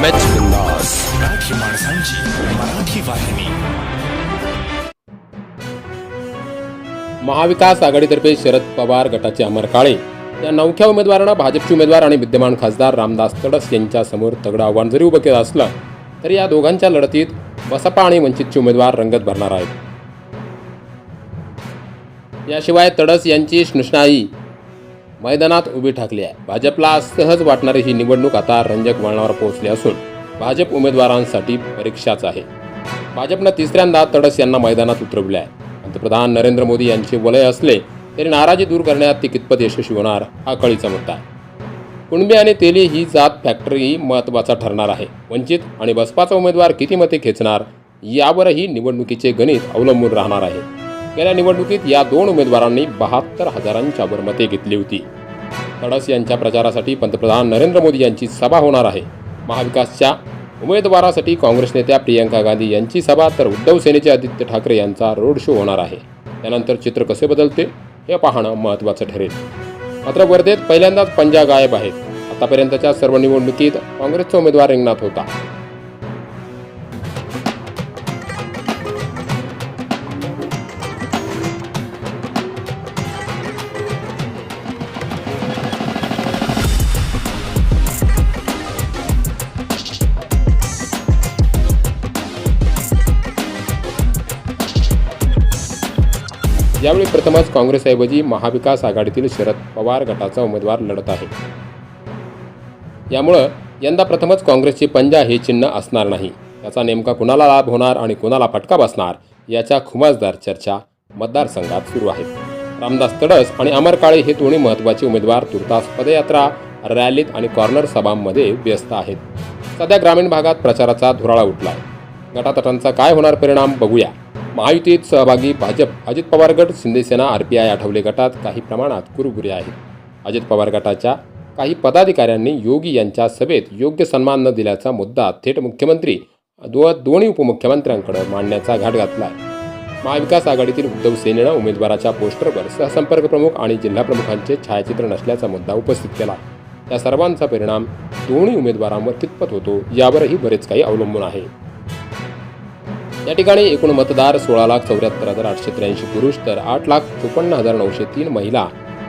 M बिंदास मराठी माणसांची मराठी वाहिनी महाविकास आघाडीतर्फे शरद पवार गटाचे अमर काळे. या नवख्या उमेदवारांना भाजपचे उमेदवार आणि विद्यमान खासदार रामदास तडस यांच्यासमोर तगडं आव्हान जरी उभं केलं असलं तरी या दोघांच्या लढतीत बसपा आणि वंचितचे उमेदवार रंगत भरणार आहेत. याशिवाय तडस यांची स्नुषणाई मैदानात उभी ठाकली आहे. भाजपला सहज वाटणारी ही निवडणूक आता रंजक वळणावर पोहोचली असून भाजप उमेदवारांसाठी परीक्षाच आहे. भाजपनं तिसऱ्यांदा तडस यांना मैदानात उतरवले आहे. पंतप्रधान नरेंद्र मोदी यांचे वलय असले तरी नाराजी दूर करण्यात ते कितपत यशस्वी होणार हा कळीचा मुद्दा आहे. कुणबी आणि तेली ही जात फॅक्टरी महत्त्वाचा ठरणार आहे. वंचित आणि बसपाचा उमेदवार किती मते खेचणार यावरही निवडणुकीचे गणित अवलंबून राहणार आहे. गेल्या निवडणुकीत या दोन उमेदवारांनी बहात्तर हजारांच्या वर मते घेतली होती. तडस यांच्या प्रचारासाठी पंतप्रधान नरेंद्र मोदी यांची सभा होणार आहे. महाविकासच्या उमेदवारासाठी काँग्रेस नेत्या प्रियंका गांधी यांची सभा तर उद्धव सेनेचे आदित्य ठाकरे यांचा रोड शो होणार आहे. त्यानंतर चित्र कसे बदलते हे पाहणं महत्त्वाचं ठरेल. मात्र वर्धेत पहिल्यांदाच पंजा गायब आहेत. आतापर्यंतच्या सर्व निवडणुकीत काँग्रेसचा उमेदवार रिंगणात होता. यावेळी प्रथमच काँग्रेसऐवजी महाविकास आघाडीतील शरद पवार गटाचा उमेदवार लढत आहे. यामुळं यंदा प्रथमच काँग्रेसचे पंजा हे चिन्ह असणार नाही. याचा नेमका कुणाला लाभ होणार आणि कुणाला फटका बसणार याच्या खुमासदार चर्चा मतदारसंघात सुरू आहेत रामदास तडस आणि अमर काळे हे दोन्ही महत्त्वाचे उमेदवार तुर्तास पदयात्रा रॅलीत आणि कॉर्नर सभांमध्ये व्यस्त आहेत. सध्या ग्रामीण भागात प्रचाराचा धुराळा उठला आहे गटातटांचा काय होणार परिणाम बघूया. महायुतीत सहभागी भाजप अजित पवार गट Shindesena R P I Athawale गटात काही प्रमाणात कुरबुरे आहेत. अजित पवार गटाच्या काही पदाधिकाऱ्यांनी योगी यांच्या सभेत योग्य सन्मान न दिल्याचा मुद्दा थेट मुख्यमंत्री व दोन्ही उपमुख्यमंत्र्यांकडे मांडण्याचा घाट घातला आहे महाविकास आघाडीतील उद्धव सेनेनं उमेदवाराच्या पोस्टरवर सहसंपर्क प्रमुख आणि जिल्हा प्रमुखांचे छायाचित्र नसल्याचा मुद्दा उपस्थित केला. या सर्वांचा परिणाम दोन्ही उमेदवारांवर कितपत होतो यावरही बरेच काही अवलंबून आहे. या ठिकाणी एकूण मतदार सोळा लाख चौऱ्याहत्तर हजार आठशे त्र्याऐंशी पुरुष तर आठ लाख चोपन्न हजार नऊशे तीन महिला.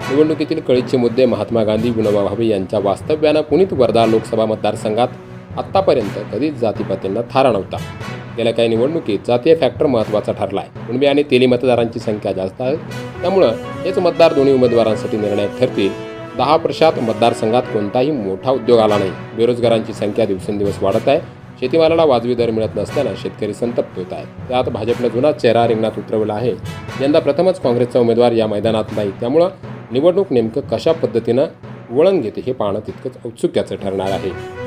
निवडणुकीतील कळीचे मुद्दे महात्मा गांधी विनोबा भावे यांच्या वास्तव्यानं पुनीत वर्धा लोकसभा मतदारसंघात आत्तापर्यंत कधीच जातीपातींना थारा नव्हता. गेल्या काही निवडणुकीत जातीय फॅक्टर महत्त्वाचा ठरला आहे कुणबी आणि तेली मतदारांची संख्या जास्त आहे. त्यामुळं हेच मतदार दोन्ही उमेदवारांसाठी निर्णायक ठरतील. दहा वर्षात मतदारसंघात कोणताही मोठा उद्योग आला नाही. बेरोजगारांची संख्या दिवसेंदिवस वाढत आहे. शेतीमालाला वाजवी दर मिळत नसल्यानं शेतकरी संतप्त होत आहेत. त्यात भाजपनं जुना चेहरा रिंगणात उतरवला आहे. यंदा प्रथमच काँग्रेसचा उमेदवार या मैदानात नाही. त्यामुळं निवडणूक नेमकं कशा पद्धतीनं वळण घेते हे पाहणं तितकंच औत्सुक्याचं ठरणार आहे.